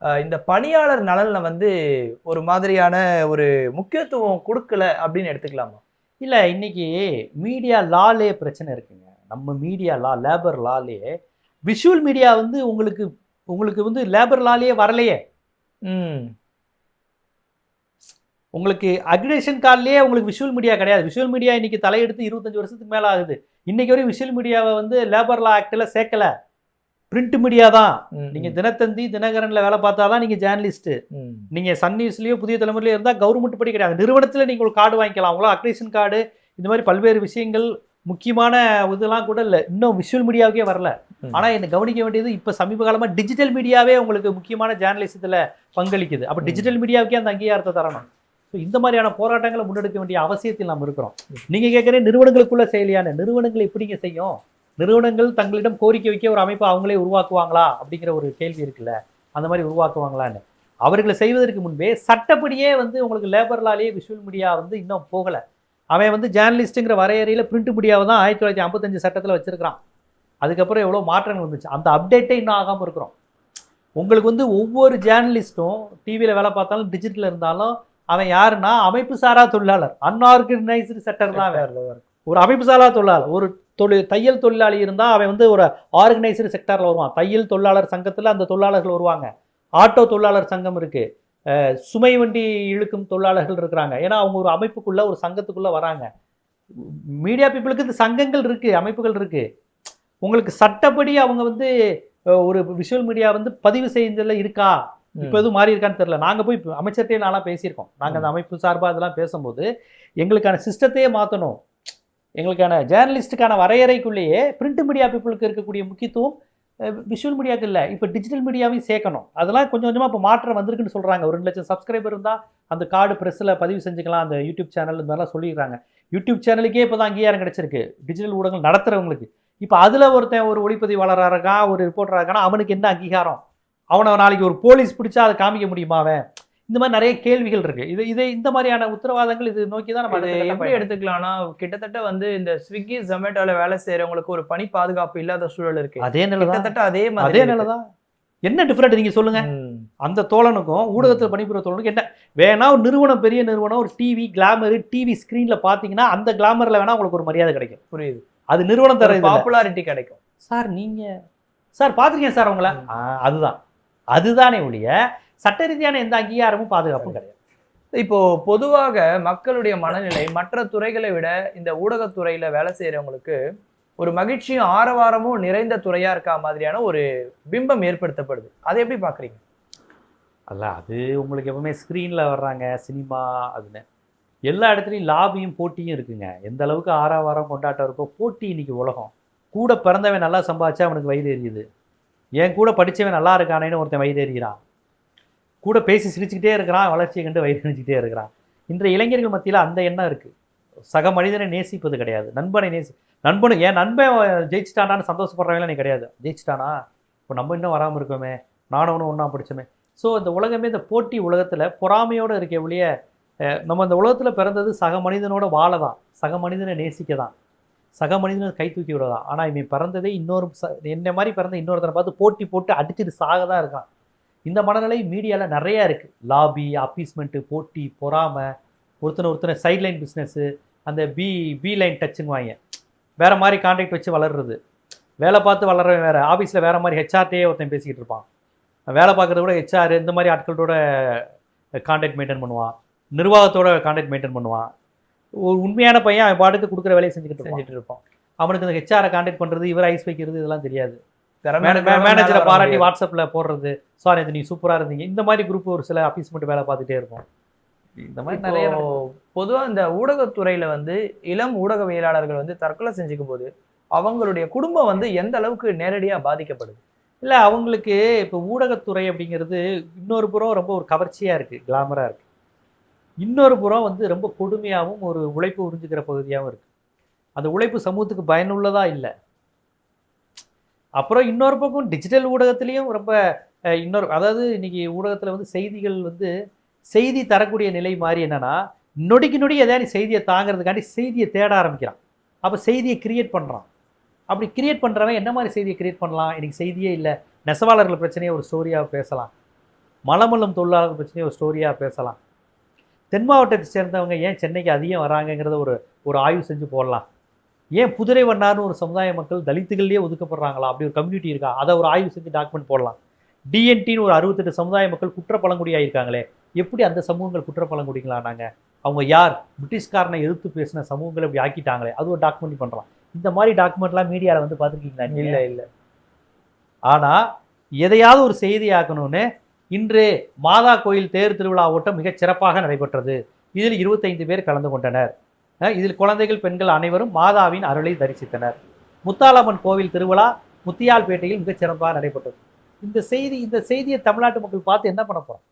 இந்த பணியாளர் நலனில் வந்து ஒரு மாதிரியான ஒரு முக்கியத்துவம் கொடுக்கல அப்படின்னு எடுத்துக்கலாமா? இல்லை இன்னைக்கு மீடியா லாலே பிரச்சனை இருக்குங்க. நம்ம மீடியா லா லேபர் லாலே விஷுவல் மீடியா வந்து உங்களுக்கு உங்களுக்கு வந்து லேபர் லாலே வரலையே. ம். உங்களுக்கு அக்ரிடேஷன் கார்டிலேயே உங்களுக்கு விஷுவல் மீடியா கிடையாது. விஷுவல் மீடியா இன்னைக்கு தலையெடுத்து இருபத்தஞ்சு வருஷத்துக்கு மேலே ஆகுது. இன்னைக்கு வரையும் விஷுவல் மீடியாவை வந்து லேபர் லா ஆக்டில் சேர்க்கலை. பிரிண்ட் மீடியா தான். ம், நீங்க தினத்தந்தி தினகரன்ல வேலை பார்த்தா தான் நீங்க ஜேர்னலிஸ்ட் ம், நீங்க சன் நியூஸ்லயோ புதிய தலைமுறையிலயோ இருந்தா கவர்மெண்ட் படி கிடையாது. நிறுவனத்துல நீங்க ஒரு கார்டு வாங்கிக்கலாம். அவங்களோ அக்ரேஷன் கார்டு இந்த மாதிரி பல்வேறு விஷயங்கள் முக்கியமான இதெல்லாம் கூட இல்லை. இன்னும் விஷுவல் மீடியாவுக்கே வரல. ம். ஆனா என்ன கவனிக்க வேண்டியது இப்ப சமீப காலமா டிஜிட்டல் மீடியாவே உங்களுக்கு முக்கியமான ஜேர்னலிசத்துல பங்களிக்குது. அப்ப. டிஜிட்டல் மீடியாவுக்கே அந்த அங்கீகாரத்தை தரணும். ஸோ இந்த மாதிரியான போராட்டங்களை முன்னெடுக்க வேண்டிய அவசியத்தில் நாம் இருக்கிறோம். நீங்க கேட்குற நிறுவனங்களுக்குள்ள செயலியான நிறுவனங்கள் எப்படிங்க செய்யும்? நிறுவனங்கள் தங்களிடம் கோரிக்கை வைக்க ஒரு அமைப்பை அவங்களே உருவாக்குவாங்களா அப்படிங்கிற ஒரு கேள்வி இருக்குல்ல? அந்த மாதிரி உருவாக்குவாங்களான்னு. அவர்களை செய்வதற்கு முன்பே சட்டப்படியே வந்து உங்களுக்கு லேபர் லாலேயே விஷுவல் மீடியா வந்து இன்னும் போகலை. அவன் வந்து ஜேர்னலிஸ்ட்டுங்கிற வரையறையில் பிரிண்ட் மீடியாவை தான் ஆயிரத்தி தொள்ளாயிரத்தி ஐம்பத்தஞ்சு சட்டத்தில் வச்சிருக்கிறான். அதுக்கப்புறம் எவ்வளோ மாற்றங்கள் வந்துச்சு. அந்த அப்டேட்டே இன்னும் ஆகாமல் இருக்கிறோம். உங்களுக்கு வந்து ஒவ்வொரு ஜேர்னலிஸ்ட்டும் டிவியில் வேலை பார்த்தாலும் டிஜிட்டல் இருந்தாலும் அவன் யாருன்னா அமைப்பு சாரா தொழிலாளர். அன்ஆர்கனைஸ்டு செக்டர் தான் வேற. ஒரு அமைப்பு சாரா தொழிலாளர். ஒரு தொழில் தையல் தொழிலாளி இருந்தால் அவன் வந்து ஒரு ஆர்கனைஸ்டு செக்டரில் வருவான். தையல் தொழிலாளர் சங்கத்தில் அந்த தொழிலாளர்கள் வருவாங்க. ஆட்டோ தொழிலாளர் சங்கம் இருக்கு. அஹ் சுமை வண்டி இழுக்கும் தொழிலாளர்கள் இருக்கிறாங்க. ஏன்னா அவங்க ஒரு அமைப்புக்குள்ள ஒரு சங்கத்துக்குள்ள வராங்க. மீடியா பீப்புளுக்கு இந்த சங்கங்கள் இருக்கு அமைப்புகள் இருக்கு. உங்களுக்கு சட்டப்படி அவங்க வந்து ஒரு விஷுவல் மீடியா வந்து பதிவு செய்ததுல இருக்கா? இப்போ எதுவும் மாறி இருக்கான்னு தெரியல. நாங்கள் போய் இப்ப அமைச்சர்கிட்டயே நான்லாம் பேசியிருக்கோம். நாங்கள் அந்த அமைப்பு சார்பாக இதெல்லாம் பேசும்போது எங்களுக்கான சிஸ்டத்தையே மாற்றணும் எங்களுக்கான ஜேர்னலிஸ்ட்டுக்கான வரையறைக்குள்ளேயே பிரிண்ட் மீடியா பீப்புளுக்கு இருக்கக்கூடிய முக்கியத்துவம் விஷுவல் மீடியாவுக்கு இல்லை. இப்போ டிஜிட்டல் மீடியாவையும் சேர்க்கணும். அதெல்லாம் கொஞ்சம் கொஞ்சமாக இப்போ மாற்றம் வந்திருக்குன்னு சொல்கிறாங்க ஒரு ரெண்டு லட்சம் சப்ஸ்கிரைபர் இருந்தால் அந்த கார்டு ப்ரெஸ்ஸில் பதிவு செஞ்சுக்கலாம். அந்த யூடியூப் சேனல் இந்த மாதிரிலாம் சொல்லிடுறாங்க. யூடியூப் சேனலுக்கே இப்போ தான் அங்கீகாரம் கிடச்சிருக்கு. டிஜிட்டல் ஊடகங்கள் நடத்துகிறவங்களுக்கு இப்போ அதில் ஒருத்தன் ஒரு ஒளிப்பதிவாளராக இருக்கான் ஒரு ரிப்போர்ட்டராக இருக்கானா அவனுக்கு என்ன அங்கீகாரம்? அவனை நாளைக்கு ஒரு போலீஸ் பிடிச்சா அதை காமிக்க முடியுமா அவன்? இந்த மாதிரி நிறைய கேள்விகள் இருக்கு. இது இதை இந்த மாதிரியான உத்தரவாதங்கள் இது நோக்கி தான் நம்ம எப்படி. எடுத்துக்கலாம்னா கிட்டத்தட்ட வந்து இந்த ஸ்விக்கி ஜொமேட்டோல வேலை செய்யறவங்களுக்கு ஒரு பணி பாதுகாப்பு இல்லாத சூழல் இருக்கு. அதே நிலைதான். கிட்டத்தட்ட அதே மாதிரி அதே. நிலைதான். என்ன டிஃப்ரெண்ட் நீங்க சொல்லுங்க? அந்த தோழனுக்கும் ஊடகத்தில் பணிபுரிய தோழனுக்கும் என்ன? வேணா ஒரு நிறுவனம் பெரிய நிறுவனம் ஒரு டிவி கிளாமர் டிவி ஸ்க்ரீன்ல பாத்தீங்கன்னா அந்த கிளாமர்ல வேணா உங்களுக்கு ஒரு மரியாதை கிடைக்கும். புரியுது. அது நிறுவனம் தர பாப்புலாரிட்டி கிடைக்கும். சார் நீங்க சார் பாத்திருக்கேன் சார் உங்களை? அதுதான். அதுதானே ஒழிய சட்ட ரீதியான எந்த அங்கீகாரமும் பாதுகாப்பும் கிடையாது. இப்போ பொதுவாக மக்களுடைய மனநிலை மற்ற துறைகளை விட இந்த ஊடகத்துறையில வேலை செய்யறவங்களுக்கு ஒரு மகிழ்ச்சியும் ஆரவாரமும் நிறைந்த துறையா இருக்கா மாதிரியான ஒரு பிம்பம் ஏற்படுத்தப்படுது. அதை எப்படி பாக்குறீங்க அல்ல அது உங்களுக்கு எப்பவுமே ஸ்க்ரீனில் வர்றாங்க சினிமா அதுன்னு. எல்லா இடத்துலையும் லாபியும் போட்டியும் இருக்குங்க. எந்த அளவுக்கு ஆறாவாரம் கொண்டாட்டம் இருக்கோ போட்டி இன்னைக்கு உலகம். கூட பிறந்தவன் நல்லா சம்பாதிச்சா அவனுக்கு வயிறு எரியுது. என் கூட படிச்சவன் நல்லா இருக்கானேன்னு ஒருத்தன் வயிறு எறிகிறான் கூட பேசி சிரிச்சுக்கிட்டே இருக்கிறான் வளர்ச்சியை கண்டு வயிறு இருக்கிறான். இன்றைய இளைஞர்கள் மத்தியில் அந்த எண்ணம் இருக்குது சக மனிதனை நேசிப்பது கிடையாது. நண்பனை நேசி நண்பனு என் நண்பன் ஜெயிச்சிட்டானான்னு சந்தோஷப்படுறவங்களாம் நீ கிடையாது. ஜெயிச்சிட்டானா? இப்போ நம்ம இன்னும் வராமல் இருக்கோமே. நானும் ஒன்றா படிச்சோமே. ஸோ இந்த உலகமே இந்த போட்டி உலகத்தில் பொறாமையோடு இருக்க ஒழிய நம்ம இந்த உலகத்தில் பிறந்தது சக மனிதனோட வாழ தான் சக மனிதனை நேசிக்க தான் சக மனிதனை கை தூக்கி விட தான் ஆனால் இவன் பிறந்ததே இன்னொரு ச என்ன மாதிரி பிறந்த இன்னொருத்தனை பார்த்து போட்டி போட்டு அடிச்சுட்டு சாக தான் இருக்கான். இந்த மனநிலை மீடியாவில் நிறையா இருக்குது லாபி அப்பீஸ்மெண்ட்டு போட்டி பொறாமை ஒருத்தனை ஒருத்தனை சைட்லைன் பிஸ்னஸ்ஸு அந்த பி பி லைன் டச்சுன்னு வாங்க. வேற மாதிரி கான்டாக்ட் வச்சு வளர்றது. வேலை பார்த்து வளர்றவன் வேற. ஆஃபீஸில் வேற மாதிரி ஹெச்ஆர்டே ஒருத்தன் பேசிக்கிட்டு இருப்பான். வேலை பார்க்குறத விட ஹெச்ஆர் இந்த மாதிரி ஆட்களோட கான்டாக்ட் மெயின்டைன் பண்ணுவான். நிர்வாகத்தோட கான்டாக்ட் மெயின்டைன் பண்ணுவான். ஒரு உண்மையான பையன் அவன் பாட்டுக்கு கொடுக்குற வேலையை செஞ்சுக்கிட்டு இருப்பான். செஞ்சுட்டு இருப்போம் அவனுக்கு இந்த ஹெச்ஆரை கான்டாக்ட் பண்ணுறது இவர் ஐஸ் வைக்கிறது இதெல்லாம் தெரியாது. மேனேஜரை பாராட்டி முடியாது. வாட்ஸ்அப்பில் போடுறது சார் இது நீ சூப்பராக இருந்தீங்க. இந்த மாதிரி குரூப் ஒரு சில ஆஃபீஸ் மட்டும் வேலை பார்த்துட்டே இருக்கும் இந்த மாதிரி நிறைய இப்போ பொதுவா இந்த ஊடகத்துறையில வந்து இளம் ஊடகவியலாளர்கள் வந்து தற்கொலை செஞ்சுக்கும் போது அவங்களுடைய குடும்பம் வந்து எந்த அளவுக்கு நேரடியா பாதிக்கப்படுது? இல்லை அவங்களுக்கு இப்போ ஊடகத்துறை அப்படிங்கிறது இன்னொரு புறம் ரொம்ப ஒரு கவர்ச்சியாக இருக்குது கிளாமராக இருக்குது இன்னொரு புறம் வந்து ரொம்ப கொடுமையாகவும் ஒரு உழைப்பு உறிஞ்சுக்கிற பகுதியாகவும் இருக்குது அந்த உழைப்பு சமூகத்துக்கு பயனுள்ளதா இல்லை? அப்புறம் இன்னொரு பக்கம் டிஜிட்டல் ஊடகத்துலேயும் ரொம்ப இன்னொரு அதாவது இன்னைக்கு ஊடகத்தில் வந்து செய்திகள் வந்து செய்தி தரக்கூடிய நிலை மாதிரி என்னென்னா நொடிக்கு நொடி எதாவது செய்தியை தாங்கிறதுக்காண்டி செய்தியை தேட ஆரம்பிக்கிறான். அப்போ செய்தியை கிரியேட் பண்ணுறான் அப்படி கிரியேட் பண்ணுறவன் என்ன மாதிரி செய்தியை கிரியேட் பண்ணலாம்? இன்றைக்கி செய்தியே இல்லை. நெசவாளர்கள் பிரச்சனையை ஒரு ஸ்டோரியாக பேசலாம். மலமல்லம் தொழிலாளர்கள் பிரச்சனையை ஒரு ஸ்டோரியாக பேசலாம். தென் மாவட்டத்தை சேர்ந்தவங்க ஏன் சென்னைக்கு அதிகம் வராங்கங்கிறத ஒரு ஒரு ஆய்வு செஞ்சு போடலாம். ஏன் குதிரை வண்ணார்னு ஒரு சமுதாய மக்கள் தலித்துகள்லேயே ஒதுக்கப்படுறாங்களா? அப்படி ஒரு கம்யூனிட்டி இருக்கா? அதை ஒரு ஆய்வு செஞ்சு டாக்குமெண்ட் போடலாம். டிஎன்டின்னு ஒரு அறுபத்தெட்டு சமுதாய மக்கள் குற்றப்பழங்குடியாக இருக்காங்களே? எப்படி அந்த சமூகங்கள் குற்றப்பழங்குடிங்களானாங்க அவங்க யார்? பிரிட்டிஷ்காரனை எதிர்த்து பேசின சமூகங்களை இப்படி ஆக்கிட்டாங்களே? அது ஒரு டாக்குமெண்ட் பண்ணுறான் இந்த மாதிரி டாக்குமெண்ட்லாம் மீடியாவில் வந்து பார்த்துருக்கீங்களா இல்ல இல்ல. ஆனால் எதையாவது ஒரு செய்தி ஆக்கணும்னு இன்று மாதா கோயில் தேர் திருவிழா ஓட்டம் மிகச் சிறப்பாக நடைபெற்றது. இதில் இருபத்தைந்து பேர் கலந்து கொண்டனர். இதில் குழந்தைகள் பெண்கள் அனைவரும் மாதாவின் அருளை தரிசித்தனர். முத்தாலம்மன் கோவில் திருவிழா முத்தியால்பேட்டையில் மிகச் சிறப்பாக நடைபெற்றது. இந்த செய்தி இந்த செய்தியை தமிழ்நாட்டு மக்கள் பார்த்து என்ன பண்ண போகிறோம்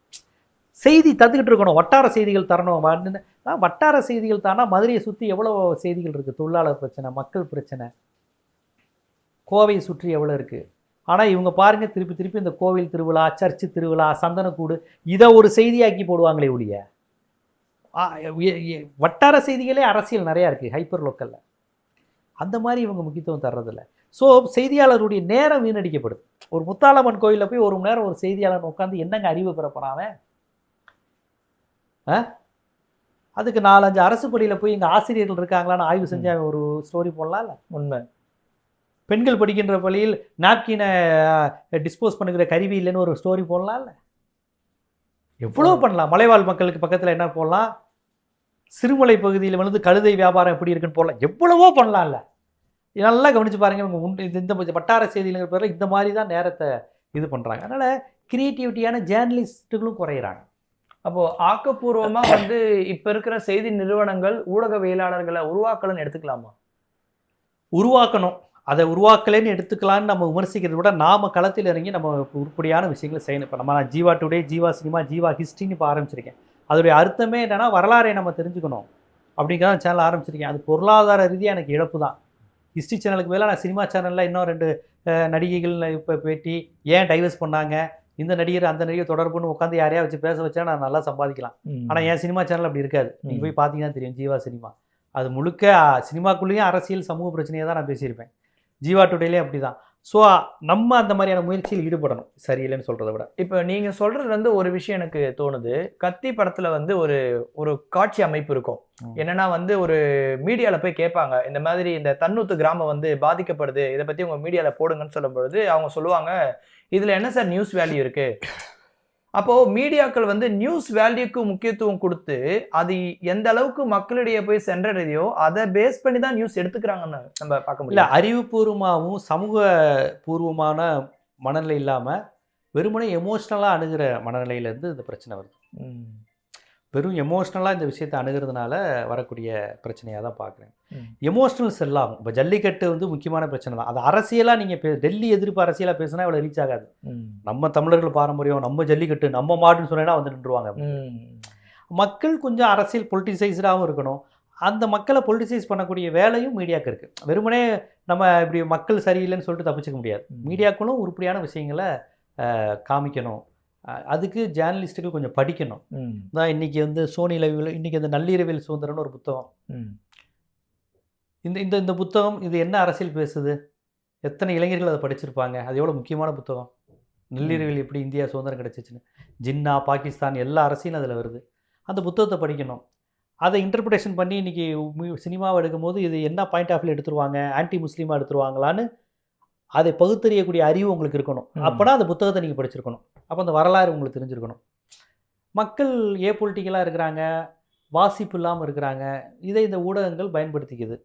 செய்தி தந்துக்கிட்டு இருக்கணும். வட்டார செய்திகள் தரணும். அப்படின்னு வட்டார செய்திகள் தானா மதுரையை சுற்றி எவ்வளோ செய்திகள் இருக்குது தொழிலாளர் பிரச்சனை மக்கள் பிரச்சனை. கோவையை சுற்றி எவ்வளோ இருக்குது ஆனால் இவங்க பாருங்கள் திருப்பி திருப்பி இந்த கோவில் திருவிழா சர்ச்சு திருவிழா சந்தனக்கூடு இதை ஒரு செய்தியாக்கி போடுவாங்களே ஒழிய. வட்டார செய்திகளே அரசியல் நிறையா இருக்குது ஹைப்பர் லோக்கலில் அந்த மாதிரி இவங்க முக்கியத்துவம் தர்றதில்ல. ஸோ செய்தியாளருடைய நேரம் வீணடிக்கப்படுது. ஒரு முத்தாலம்மன் கோயிலில் போய் ஒரு மணி நேரம் ஒரு செய்தியாளர் உட்காந்து என்னங்க அறிவு பெற ஆ? அதுக்கு நாலஞ்சு அரசு பள்ளியில் போய் இங்கே ஆசிரியர்கள் இருக்காங்களான்னு ஆய்வு செஞ்சு அவன் ஒரு ஸ்டோரி போடலாம்ல? உண்மை. பெண்கள் படிக்கின்ற பள்ளியில் நாப்கினை டிஸ்போஸ் பண்ணுகிற கருவி இல்லைன்னு ஒரு ஸ்டோரி போடலாம்ல? எவ்வளோ பண்ணலாம்? மலைவாழ் மக்களுக்கு பக்கத்தில் என்ன போடலாம்? சிறுமலை பகுதியில் வந்து கழுதை வியாபாரம் எப்படி இருக்குன்னு போடலாம் எவ்வளவோ பண்ணலாம்ல. நல்லா கவனித்து பாருங்கள் உங்கள் உண்டு இந்த- இந்த வட்டார செய்திகளுங்கிற பேரில் இந்த மாதிரி தான் நேரத்தை இது பண்ணுறாங்க அதனால் கிரியேட்டிவிட்டியான ஜேர்னலிஸ்ட்டுகளும் குறையிறாங்க. அப்போது ஆக்கப்பூர்வமாக வந்து இப்போ இருக்கிற செய்தி நிறுவனங்கள் ஊடகவியலாளர்களை உருவாக்கலன்னு எடுத்துக்கலாமா? உருவாக்கணும். அதை உருவாக்கலைன்னு எடுத்துக்கலான்னு நம்ம விமர்சிக்கிறத விட நாம களத்தில் இறங்கி நம்ம உருப்படியான விஷயங்களை செய்யணும். இப்போ நம்ம நான் ஜீவா டுடே ஜீவா சினிமா ஜீவா ஹிஸ்ட்ரின்னு இப்போ ஆரம்பிச்சிருக்கேன். அதோடைய அர்த்தமே என்னன்னா வரலாறை நம்ம தெரிஞ்சுக்கணும். அப்படிங்கிறத சேனல் ஆரம்பிச்சிருக்கேன். அது பொருளாதார ரீதியாக எனக்கு இழப்பு தான். ஹிஸ்ட்ரி சேனலுக்கு மேலே நான் சினிமா சேனலில் இன்னும் ரெண்டு நடிகைகள் இப்போ பேட்டி ஏன் டைவர்ஸ் பண்ணாங்க? இந்த நடிகர் அந்த நடிகர் தொடர்புன்னு உட்காந்து யாரையா வச்சு பேச வச்சா நான் நல்லா சம்பாதிக்கலாம். ஆனால் என் சினிமா சேனல் அப்படி இருக்காது. நீங்கள் போய் பார்த்தீங்கன்னா தெரியும் ஜீவா சினிமா அது முழுக்க சினிமாக்குள்ளேயும் அரசியல் சமூக பிரச்சனையை தான் நான் பேசியிருப்பேன். ஜீவா டுடேலே அப்படி தான் ஸோ நம்ம அந்த மாதிரியான முயற்சியில் ஈடுபடணும். சரியில்லைன்னு சொல்கிறத விட. இப்போ நீங்க சொல்றது வந்து ஒரு விஷயம் எனக்கு தோணுது. கத்தி படத்துல வந்து ஒரு ஒரு காட்சி அமைப்பு இருக்கும். என்னன்னா வந்து ஒரு மீடியால போய் கேட்பாங்க. இந்த மாதிரி இந்த தன்னூத்து கிராமம் வந்து பாதிக்கப்படுது. இதை பத்தி உங்க மீடியால போடுங்கன்னு சொல்லும் பொழுது அவங்க சொல்லுவாங்க இதுல என்ன சார் நியூஸ் வேல்யூ இருக்கு? அப்போ மீடியாக்கள் வந்து நியூஸ் வேல்யூக்கு முக்கியத்துவம் கொடுத்து அது எந்த அளவுக்கு மக்களிடையே போய் சென்றடையோ அதை பேஸ் பண்ணி தான் நியூஸ் எடுத்துக்கிறாங்கன்னு நம்ம பார்க்க இல்லை முடியல அறிவுபூர்வமாகவும் சமூக பூர்வமான மனநிலை இல்லாமல் வெறுமனே எமோஷ்னலாக அணுகிற மனநிலையிலேருந்து இந்த பிரச்சனை வருது. வெறும் எமோஷ்னலாக இந்த விஷயத்தை அணுகிறதுனால வரக்கூடிய பிரச்சனையாக தான் பார்க்குறேன். ம். எமோஷ்னல் செல்லாகும் இப்போ ஜல்லிக்கட்டு வந்து முக்கியமான பிரச்சனை தான். அது அரசியலாக நீங்கள் பே டெல்லி எதிர்ப்பு அரசியலாக பேசினா இவ்வளோ ரீச் ஆகாது. நம்ம தமிழர்கள் பாரம்பரியம் நம்ம ஜல்லிக்கட்டு நம்ம மாடுன்னு சொன்னா வந்து நின்றுவாங்க. மக்கள் கொஞ்சம் அரசியல் பொலிட்டிசைஸ்டாகவும் இருக்கணும். அந்த மக்களை பொலிட்டிசைஸ் பண்ணக்கூடிய வேலையும் மீடியாவுக்கு இருக்குது வெறுமனே நம்ம இப்படி மக்கள் சரியில்லைன்னு சொல்லிட்டு தப்பிச்சுக்க முடியாது. மீடியாக்களும் உருப்படியான விஷயங்களை காமிக்கணும். அதுக்கு ஜேர்னலிஸ்ட்டுகள் கொஞ்சம் படிக்கணும். தான் இன்றைக்கி வந்து சோனி லைவில் இன்றைக்கி அந்த நள்ளிரவில் சுதந்திரம்னு ஒரு புத்தகம். இந்த இந்த இந்த புத்தகம் இது என்ன அரசியல் பேசுது? எத்தனை இளைஞர்கள் அதை படிச்சிருப்பாங்க? அது எவ்வளோ முக்கியமான புத்தகம்? நள்ளிரவில் எப்படி இந்தியா சுதந்திரம் கிடைச்சிச்சுன்னு. ஜின்னா பாகிஸ்தான் எல்லா அரசியலும் அதில் வருது. அந்த புத்தகத்தை படிக்கணும். அதை இன்டர்பிரேஷன் பண்ணி இன்றைக்கி சினிமாவை எடுக்கும்போது இது என்ன பாயிண்ட் ஆஃப் வியூ எடுத்துருவாங்க? ஆன்டி முஸ்லீமாக எடுத்துருவாங்களான்னு அதை பகுத்தறியக்கூடிய அறிவு உங்களுக்கு இருக்கணும். அப்போனா அந்த புத்தகத்தை நீங்கள் படிச்சிருக்கணும். அப்போ அந்த வரலாறு உங்களுக்கு தெரிஞ்சிருக்கணும். மக்கள் ஏ பொலிட்டிக்கலாக இருக்கிறாங்க வாசிப்பு இல்லாமல் இருக்கிறாங்க இதை இந்த ஊடகங்கள் பயன்படுத்திக்குது.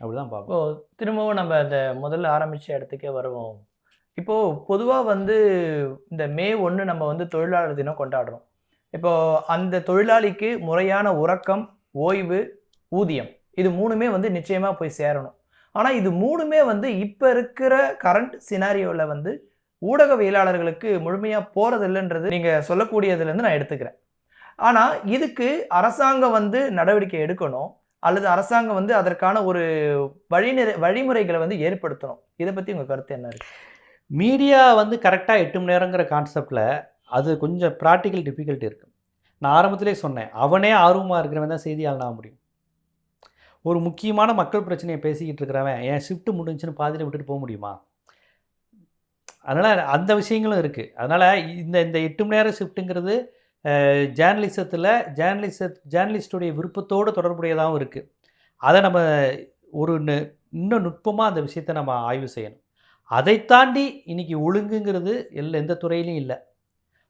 அப்படிதான் பார்ப்போம் திரும்பவும் நம்ம அந்த முதல்ல ஆரம்பித்த இடத்துக்கே வருவோம். இப்போ பொதுவாக வந்து இந்த மே ஒன்று நம்ம வந்து தொழிலாளர் தினம் கொண்டாடுறோம். இப்போது அந்த தொழிலாளிக்கு முறையான உறக்கம் ஓய்வு ஊதியம் இது மூணுமே வந்து நிச்சயமாக போய் சேரணும். ஆனால் இது மூணுமே வந்து இப்போ இருக்கிற கரண்ட் சினாரியோவில் வந்து ஊடகவியலாளர்களுக்கு முழுமையாக போகிறதில்லைன்றது இல்லைன்றது சொல்லக்கூடியதுலேருந்து நான் எடுத்துக்கிறேன். ஆனால் இதுக்கு அரசாங்கம் வந்து நடவடிக்கை எடுக்கணும் அல்லது அரசாங்கம் வந்து அதற்கான ஒரு வழிநிறை வழிமுறைகளை வந்து ஏற்படுத்தணும். இதை பற்றி உங்கள் கருத்து என்ன இருக்கு? மீடியா வந்து கரெக்டாக எட்டு மணி நேரங்கிற கான்செப்டில் அது கொஞ்சம் ப்ராக்டிக்கல் டிஃபிகல்ட்டி இருக்குது நான் ஆரம்பத்திலே சொன்னேன் அவனே ஆர்வமாக இருக்கிறவன் தான் செய்தியாளன் ஆக முடியும். ஒரு முக்கியமான மக்கள் பிரச்சனையை பேசிக்கிட்டு இருக்கிறவன் என் ஷிஃப்ட் முடிஞ்சுன்னு பாதியில் விட்டுட்டு போக முடியுமா? அதனால் அந்த விஷயங்களும் இருக்குது அதனால் இந்த இந்த எட்டு மணி நேரம் ஷிஃப்ட்டுங்கிறது ஜேர்னலிசத்தில் ஜேர்னலிசத் ஜேர்னலிஸ்டுடைய விருப்பத்தோடு தொடர்புடையதாகவும் இருக்குது அதை நம்ம ஒரு இன்னும் நுட்பமாக அந்த விஷயத்தை நம்ம ஆய்வு செய்யணும். அதை தாண்டி இன்னைக்கு ஒழுங்குங்கிறது எல்லா எந்த துறையிலையும் இல்லை.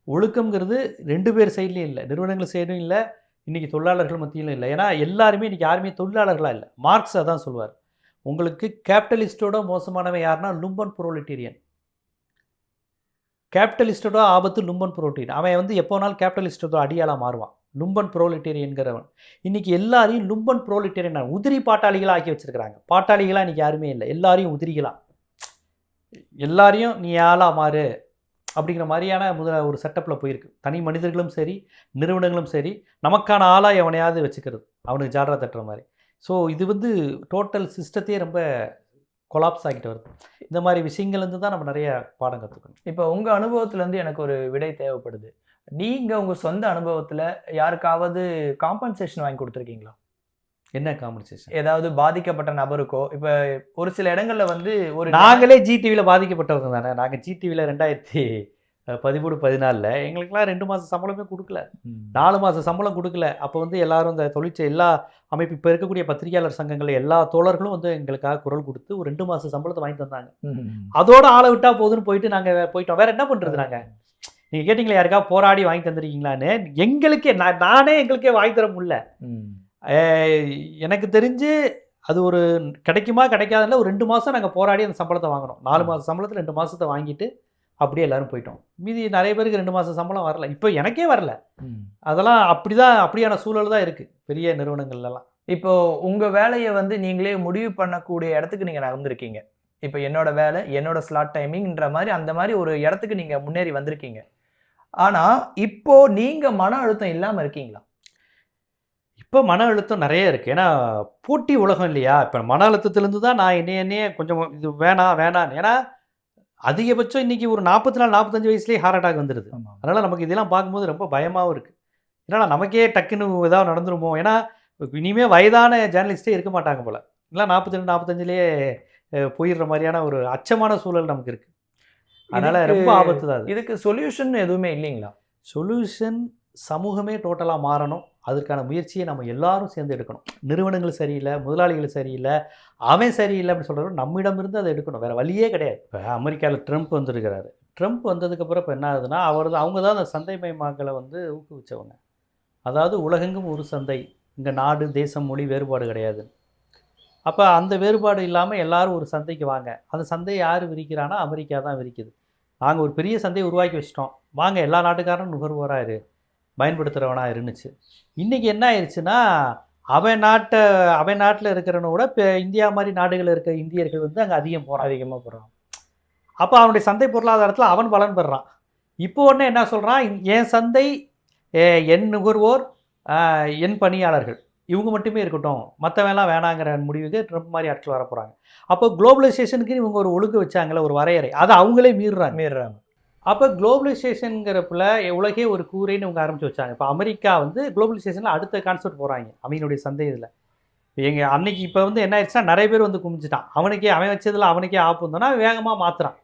ஒழுக்கங்கிறது ரெண்டு பேர் சைட்லையும் இல்லை. நிறுவனங்கள் சைடும் இல்லை. இன்றைக்கி தொழிலாளர்கள் மத்தியிலும் இல்லை. ஏன்னா எல்லாருமே இன்றைக்கி யாருமே தொழிலாளர்களாக இல்லை. மார்க்ஸ் அதான் சொல்லுவார் உங்களுக்கு கேபிட்டலிஸ்டோட மோசமானவன் யாருன்னா லும்பன் புரோலிட்டேரியன். கேபிட்டலிஸ்டோட ஆபத்து லும்பன் புரோலிட்டேரியன் அவன் வந்து எப்போனாலும் கேபிட்டலிஸ்டோட அடியாளாக மாறுவான். லும்பன் புரோலிட்டேரியன்கிறவன் இன்றைக்கி எல்லாரையும் லும்பன் புரோலிட்டேரியன் உதிரி பாட்டாளிகளாக ஆக்கி வச்சிருக்கிறாங்க. பாட்டாளிகளாக இன்னைக்கு யாருமே இல்லை. எல்லாரையும் உதிரிகளாக எல்லாரையும் நீ ஆளா மாறு அப்படிங்கிற மாதிரியான முதல ஒரு செட்டப்பில் போயிருக்கு. தனி மனிதர்களும் சரி நிறுவனங்களும் சரி நமக்கான ஆளாக எவனையாவது வச்சுக்கிறது. அவனுக்கு ஜாடரா தட்டுற மாதிரி. ஸோ இது வந்து டோட்டல் சிஸ்டத்தையே ரொம்ப கொலாப்ஸ் ஆகிட்டு வருது. இந்த மாதிரி விஷயங்கள்லேருந்து தான் நம்ம நிறைய பாடம் கற்றுக்கணும் இப்போ உங்க அனுபவத்துல இருந்து எனக்கு ஒரு விடை தேவைப்படுது. நீங்க உங்க சொந்த அனுபவத்துல யாருக்காவது காம்பன்சேஷன் வாங்கி கொடுத்துருக்கீங்களா? என்ன காம்பன்சேஷன் ஏதாவது பாதிக்கப்பட்ட நபருக்கோ இப்ப ஒரு சில இடங்கள்ல வந்து ஒரு நாங்களே ஜிடிவியில் பாதிக்கப்பட்டவங்க தானே. நாங்கள் ஜிடிவியில் ரெண்டாயிரத்தி பதிமூணு பதினாலில் எங்களுக்கெல்லாம் ரெண்டு மாதம் சம்பளமே கொடுக்கல. நாலு மாதம் சம்பளம் கொடுக்கல. அப்போ வந்து எல்லாரும் இந்த தொழிற்ச எல்லா அமைப்பு இப்போ இருக்கக்கூடிய பத்திரிகையாளர் சங்கங்கள் எல்லா தோழர்களும் வந்து எங்களுக்காக குரல் கொடுத்து ஒரு ரெண்டு மாதம் சம்பளத்தை வாங்கி தந்தாங்க. அதோட ஆளை விட்டா போதுன்னு போயிட்டு நாங்கள் போயிட்டோம். வேற என்ன பண்ணுறது நாங்கள் நீங்கள் கேட்டிங்களா யாருக்கா போராடி வாங்கி தந்திருக்கீங்களான்னு? எங்களுக்கே நான் நானே எங்களுக்கே வாங்கி தர முடியல. எனக்கு தெரிஞ்சு அது ஒரு கிடைக்குமா கிடைக்காதுல ஒரு ரெண்டு மாதம் நாங்கள் போராடி அந்த சம்பளத்தை வாங்கினோம். நாலு மாதம் சம்பளத்தில் ரெண்டு மாதத்தை வாங்கிட்டு அப்படியே எல்லாரும் போயிட்டோம். மீதி நிறைய பேருக்கு ரெண்டு மாதம் சம்பளம் வரல. இப்போ எனக்கே வரல. அதெல்லாம் அப்படிதான் அப்படியான சூழல் தான் இருக்குது பெரிய நிறுவனங்கள்லாம் இப்போ உங்க வேலையை வந்து நீங்களே முடிவு பண்ணக்கூடிய இடத்துக்கு நீங்க நகர்ந்திருக்கீங்க. இப்போ என்னோட வேலை என்னோட ஸ்லாட் டைமிங்ன்ற மாதிரி அந்த மாதிரி ஒரு இடத்துக்கு நீங்க முன்னேறி வந்திருக்கீங்க. ஆனா இப்போ நீங்க மன அழுத்தம் இல்லாம இருக்கீங்களா? இப்போ மன அழுத்தம் நிறைய இருக்குது ஏன்னா போட்டி உலகம் இல்லையா? இப்போ மன அழுத்தத்துலேருந்து தான் நான் என்னைய என்னைய கொஞ்சம் இது வேணாம் வேணாம் ஏன்னா அதிகபட்சம் இன்னைக்கு ஒரு நாற்பத்தி நாலு நாற்பத்தஞ்சு வயசுலேயே ஹார்ட் அட்டாக் வந்துடுது அதனால் நமக்கு இதெல்லாம் பார்க்கும்போது ரொம்ப பயமாகவும் இருக்குது ஏன்னா நமக்கே டக்குன்னு ஏதாவது நடந்துருமோ? ஏன்னா இனிமேல் வயதான ஜேர்னலிஸ்டே இருக்க மாட்டாங்க போல். இல்லை நாற்பத்தி ரெண்டு நாற்பத்தஞ்சிலேயே போயிடுற மாதிரியான ஒரு அச்சமான சூழல் நமக்கு இருக்குது அதனால் ரொம்ப ஆபத்து தான் இதுக்கு சொல்யூஷன் எதுவுமே இல்லைங்களா? சொல்யூஷன் சமூகமே டோட்டலாக மாறணும். அதற்கான முயற்சியை நம்ம எல்லாரும் சேர்ந்து எடுக்கணும் நிறுவனங்கள் சரியில்லை முதலாளிகள் சரியில்லை அவன் சரியில்லை அப்படின்னு சொல்கிறோம் நம்மிடமிருந்து அதை எடுக்கணும். வேறு வழியே கிடையாது. இப்போ அமெரிக்காவில் ட்ரம்ப் வந்திருக்கிறாரு. ட்ரம்ப் வந்ததுக்கப்புறம் இப்போ என்ன ஆகுதுன்னா அவர் அவங்க தான் அந்த சந்தை மயமாக்கலை வந்து ஊக்குவிச்சவங்க. அதாவது உலகெங்கும் ஒரு சந்தை. இங்கே நாடு தேசம் மொழி வேறுபாடு கிடையாது அப்போ அந்த வேறுபாடு இல்லாமல் எல்லாரும் ஒரு சந்தைக்கு வாங்க. அந்த சந்தையை யார் விரிக்கிறான்னா அமெரிக்கா தான் விரிக்குது. நாங்கள் ஒரு பெரிய சந்தையை உருவாக்கி வச்சிட்டோம். வாங்க எல்லா நாட்டுக்காரனும் நுகர்வோராக இரு. பயன்படுத்துகிறவனாக இருந்துச்சு. இன்றைக்கி என்ன ஆயிடுச்சுன்னா அவன் நாட்டை அவன் நாட்டில் இருக்கிறவனை விட இப்போ இந்தியா மாதிரி நாடுகளில் இருக்க இந்தியர்கள் வந்து அங்கே அதிகம் போகிறான் அதிகமா போறோம் அப்போ அவனுடைய சந்தை பொருளாதாரத்தில் அவன் பலன் பெறுறான் இப்போ உடனே என்ன சொல்கிறான் என் சந்தை என் நுகர்வோர் என் பணியாளர்கள். இவங்க மட்டுமே இருக்கட்டும். மற்றவெல்லாம் வேணாங்கிற முடிவுக்கு ட்ரம்ப் மாதிரி ஆட்கள் வர போகிறாங்க அப்போ குளோபலைசேஷனுக்கு இவங்க ஒரு ஒழுங்கு வச்சாங்களே ஒரு வரையறை. அதை அவங்களே மீறுறாங்க. மீறுறாங்க. அப்போ குளோபலைசேஷனுங்கிறப்பில் உலகே ஒரு கூரைன்னு இவங்க ஆரம்பிச்சு வச்சாங்க. இப்போ அமெரிக்கா வந்து குளோபலைசேஷனில் அடுத்த கான்செப்ட் போகிறாங்க அவங்களுடைய சந்தேகத்தில். இப்போ எங்கள் அன்னைக்கு இப்போ வந்து என்ன ஆயிடுச்சுன்னா நிறைய பேர் வந்து குமிச்சிட்டான் அவனுக்கே அவன் வச்சதில் அவனுக்கே ஆப்பு வந்தோன்னா வேகமாக மாற்றுறான்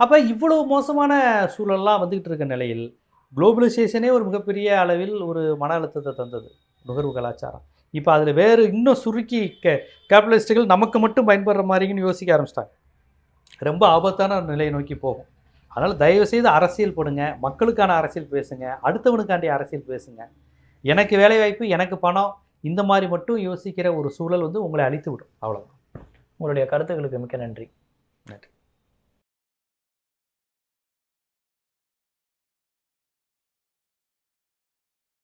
அப்போ இவ்வளோ மோசமான சூழல்லாம் வந்துக்கிட்டு இருக்க நிலையில் குளோபலைசேஷனே ஒரு மிகப்பெரிய அளவில் ஒரு மன அழுத்தத்தை தந்தது நுகர்வு கலாச்சாரம். இப்போ அதில் வேறு இன்னும் சுருக்கி கே கேபிட்டலிஸ்ட்டுகள் நமக்கு மட்டும் பயன்படுற மாதிரின்னு யோசிக்க ஆரம்பிச்சிட்டாங்க. ரொம்ப ஆபத்தான ஒரு நிலையை நோக்கி போகும். அதனால் தயவுசெய்து அரசியல் போடுங்க. மக்களுக்கான அரசியல் பேசுங்க. அடுத்தவனுக்காண்டி அரசியல் பேசுங்க. எனக்கு வேலைவாய்ப்பு எனக்கு பணம் இந்த மாதிரி மட்டும் யோசிக்கிற ஒரு சூழல் வந்து உங்களை அழித்து விடும் அவ்வளோதான் உங்களுடைய கருத்துக்களுக்கு மிக்க நன்றி. நன்றி.